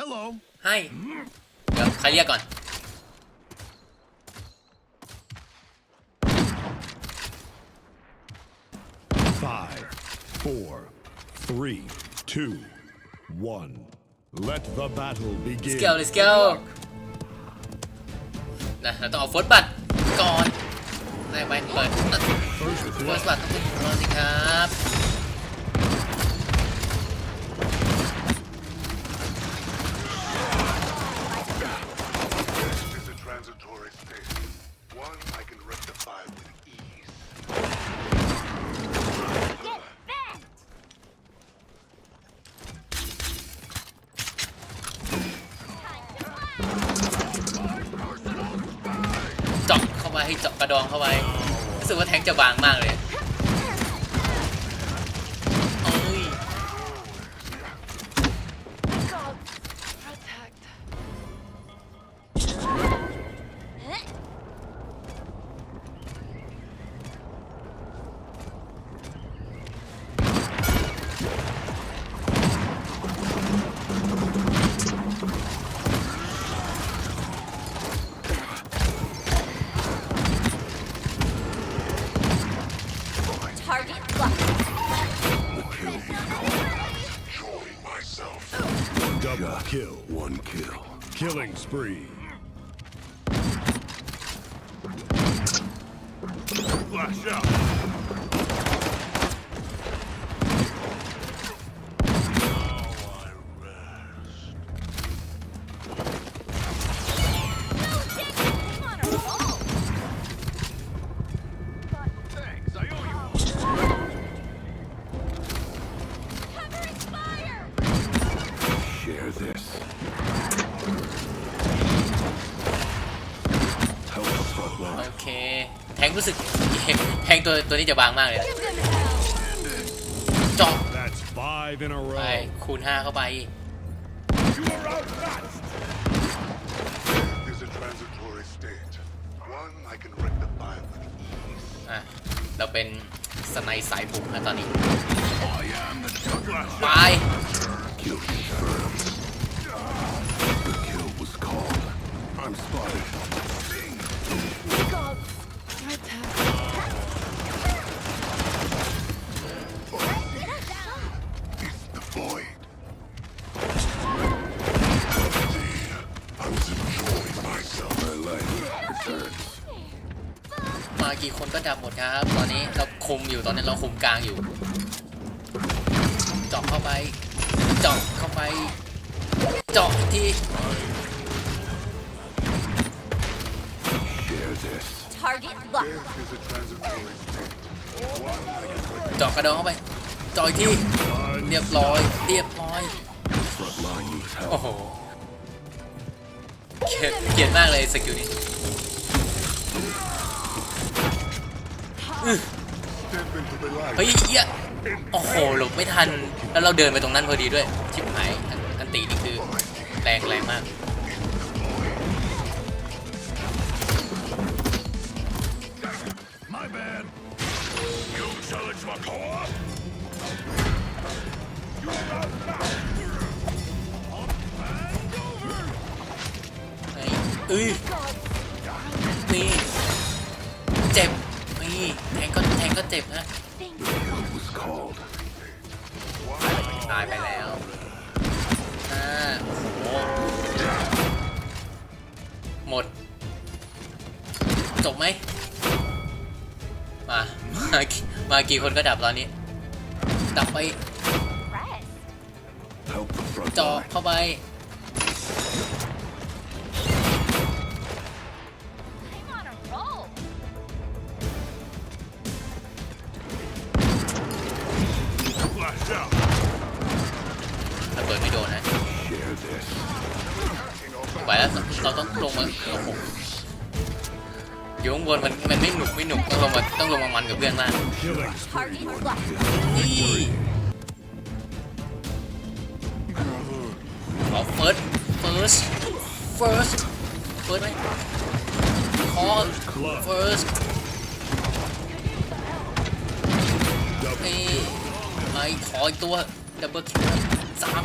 Hello. ให้เดี๋ยวใครเรียกก่อน Five, four, three, two, one. Let the battle ส begin. เกลเลยสเกลนะเราต้องเอาเฟิร์สบัตก่อนได้ไหมเปิดเฟิร์ First ส blood. บัตต้องเป็นของเราสิครับ ดองเข้าไปรู้สึกว่าแทงจะบางมากเลย Double kill. One kill. Killing spree. Flash out. ตัวตัวนี้จะบางมากเลยนะ Give them hell! เจาะ That's five in a ไป row. คูณ 5 เข้าไป You are outmatched. Is a transitory state. One I can rectify with ease. อะ เราเป็นสไนด์สายบุกนะตอนนี้ I am the Douglas. ไป Kill confirmed. The kill was called. I'm spotted. กี่คนก็ดับหมดครับ ตอนนี้เราคุมอยู่ตอนนี้เราคุมกลางอยู่เจาะเข้าไปเจาะเข้าไปเจาะอีกที Share this. Target locked. This is a transitory state. One I can rectify. เจาะกระดองเข้าไปเจาะอีกทีเรียบร้อยเรียบร้อย Front line needs โอ้ help. โหเกลียดเกลียดมากเลยสกิลนี้ เฮ้ยเหี้ยโอ้โหหลบไม่ทัน แล้วเราเดินไปตรงนั้นพอดีด้วย ชิบหายอันตีนี่คือแรงแรงมากอ้เอ้ย ด จบไหม มา มากี่มากี่คนก็ดับตอนนี้ ดับไปจาะ line. เข้าไป ระเบิดไม่โดนนะ Share this. ไปแล้วเราต้องลงมาโอ้โหอยู่ข้างบนมันมันไม่หนุกไม่หนุกต้องลงมาต้องลงมามันกับเพื่อนมาก Killing spree. Target locked. นี่ขอ first first first first ไหมขอ Club. first Double ไอ้ไอ้ขออีกตัว double kill สาม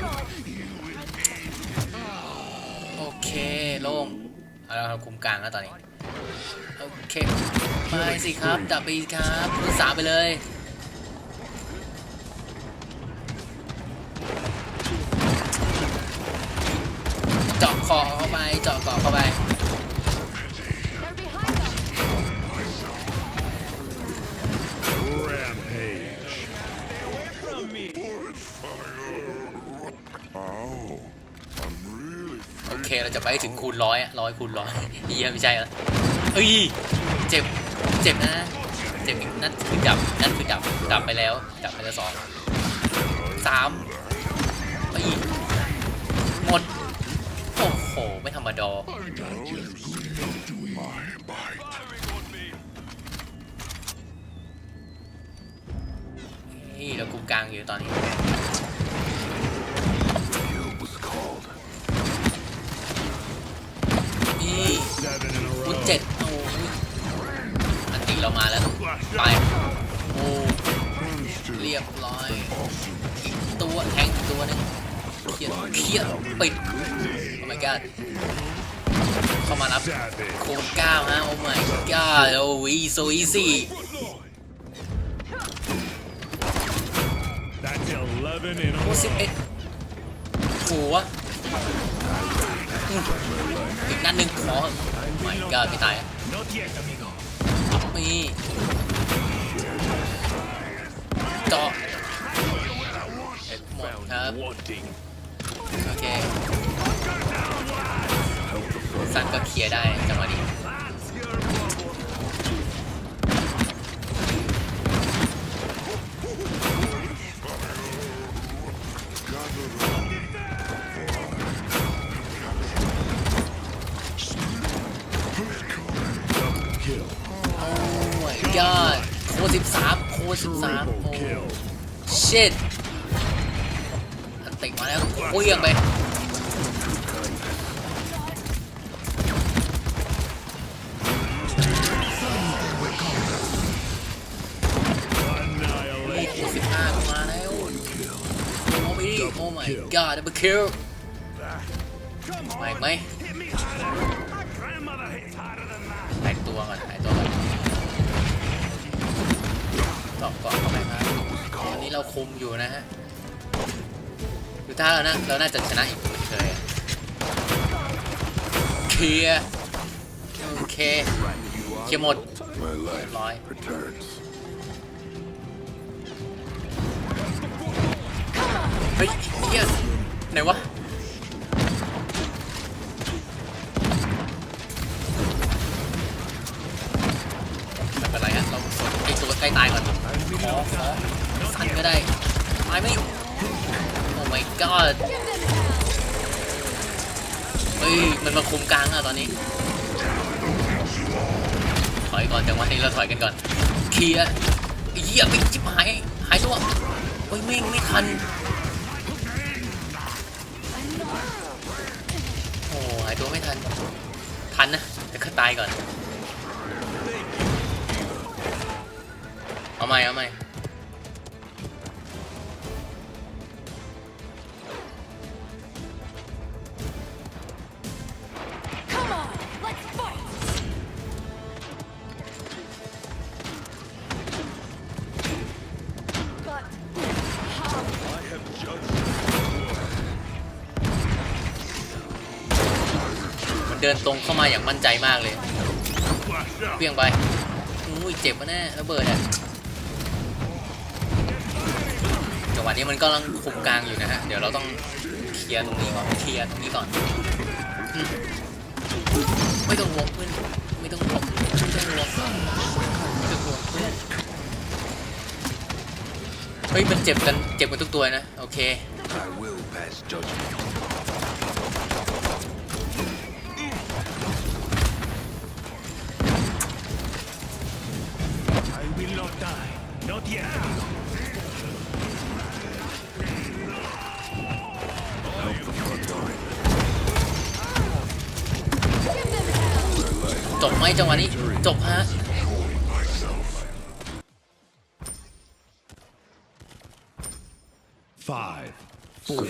โล่งเอาเราคุมกลางแล้วตอนนี้ โอเคไปสิครับดับไปครับคูณสามไปเลยเจาะคอเข้าไปเจาะคอเข้าไป เคเราจะไปถึงคูณร้อยอะร้อยคูณร้อยเฮียไม่ใช่ละเอ้ยเจ็บเจ็บนะเจ็บนั่นคือดับนั่นคือดับดับไปแล้วดับไปแล้วสองสามไปอีกหมดโอ้โหไม่ธรรมดานี่เราคุมกลางอยู่ตอนนี้ เคียร์เคลียร์ปิด โอ้ my god เข้ามารับ Savage. คูณเก้าฮะ โอ้ my god โอ้ย so easy That's 11 in a คูณสิบเอ็ดหัวอีกนัดหนึ่งขอ oh my god ไม่ตายอะมีจาะหมดครับ โอเคซันก็เคลียร์ได้จังหวะนี้โอ้ my god โคสิบสามโคสิบสามโอ้ shit อันติมาแล้วเวี่ยงไปนี่ Annihilate. คูสิบห้ามาแล้วโอ้ไปดิโอ้ my god double kill มาอีกไหมหายตัวก่อนหายตัวก่อนตอบก่อนเข้าไปครับตอนนี้เราคุมอยู่นะฮะ ดูท่าแล้วนะเราน่าจะชนะอีกเลยอะเคลียร์โอเคเคลียร์หมดร้อยเฮ้ยเฮียไหนวะไม่เป็นไรฮะเราสนไอ้ตัวใกล้ตายก่อนขอขอสั่นก็ได้ตายไหม โอ้ my god เฮ้ย มันมาคุมกลางอะตอนนี้ ถอยก่อนจังหวะนี้เราถอยกันก่อน เคลียร์เหี้ยไปจิบหาย หายตัวเฮ้ยไม่งไม่ทัน โอ้หายตัวไม่ทัน ทันนะ แต่ก็ตายก่อน เอาใหม่เอาใหม่ เดินตรงเข้ามาอย่างมั่นใจมากเลยเปรี้ยงไปอุ้ยเจ็บมะแน่ระเบิดอะจังหวะนี้มันกำลังคุมกลางอยู่นะฮะเดี๋ยวเราต้องเคลียร์ตรงนี้ก่อนเคลียร์ตรงนี้ก่อนไม่ต้องห่วงเพื่อนไม่ต้องวงไม่ต้องวงไม่ต้องห่วงเพื่อนเฮ้ยมันเจ็บกันเจ็บกันทุกตัวนะโอเค Not yet, amigo. จบไหมจังหวะนี้ จบฮะ Five, four,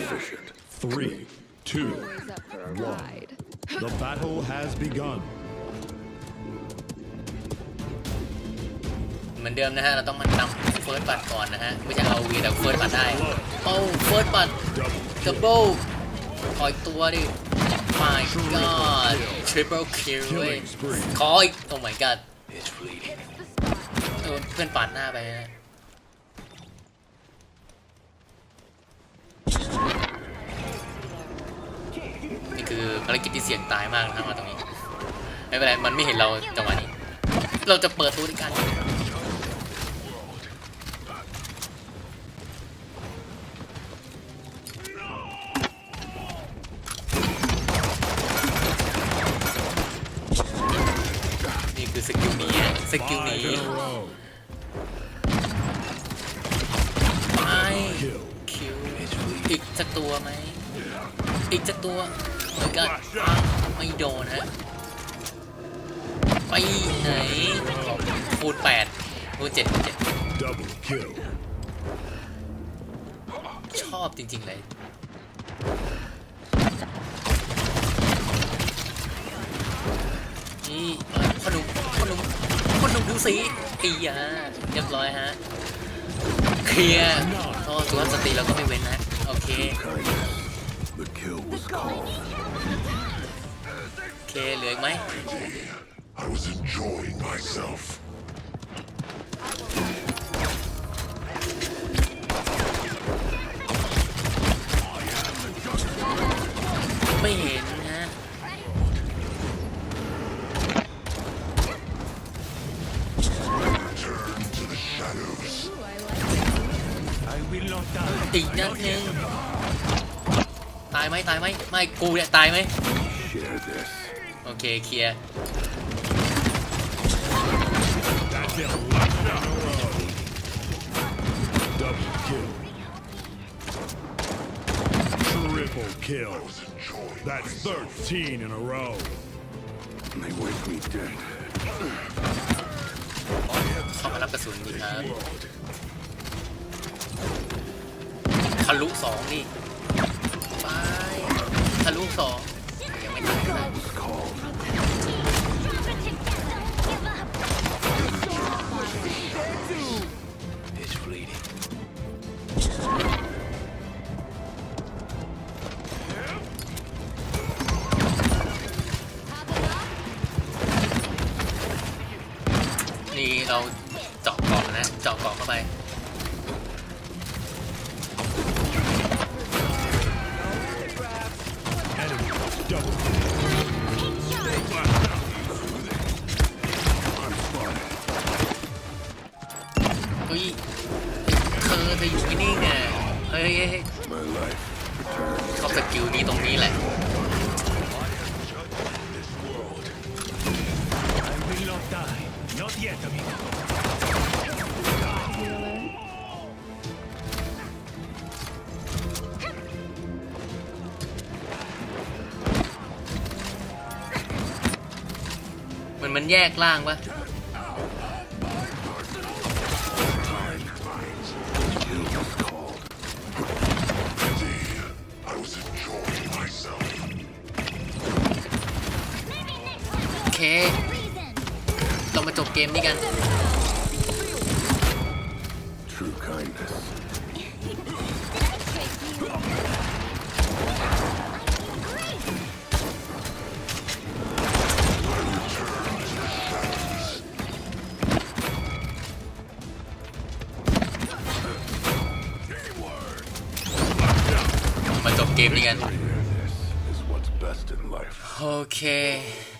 three, two, Always up for a one. ride. The battle has begun. เหมือนเดิมนะฮะ เราต้องมานำเฟิร์สบัตก่อนนะฮะ ไม่ใช่เอาวีแต่เฟิร์สบัตได้โอ้เฟิร์สบัตดับเบิลขออีกตัวดิ my god triple kill เว้ย Killing spree. ขออีก oh my god โดเพื่อนปาดหน้าไปนะนี่คือภารกิจที่เสี่ยงตายมากนะครับมาตรงนี้ ไม่เป็นไร มันไม่เห็นเราจังหวะนี้ เราจะเปิดตัวด้วยกัน สกิลนี้สกิลนี้ไป Kill. คิวอีกสักตัวไหมอีกสักตัวเหมือนกันไม่โดนฮะไปไหนคูณแปดคูณเจ็ดคูณเจ็ดชอบจริง ๆ เลยนี่ พอหนุ่มพอหนุ่มพอหนุ่มดูสีอียาเรียบร้อยฮะเคลียร์ก็สุภาพสตรีเราก็ไม่เว้นนะโอเคโอเคเหลืออีกไหม I was enjoying myself. ตายไหมไม่กูเนี่ยตายไหม Share this. โอเคเคลียร์ That's it. One in a row. Double kill. Triple kill. That's 13 in a row. They wake me dead. เข้ามารับกระสุนดีครับทะลุสองดิไป ทะลุสองยังไม่ตายน เฮ้ยเธอเธออยู่ที่นี่ไงเฮ้ยเฮ้ยเฮ้ย My life returned. ชอบสกิลนี้ตรงนี้แหละ มันแยกล่างปะโอเค เรามาจบเกมนี้กัน เกมนี้กัน This is what's best in life. โอเค Credits to spend.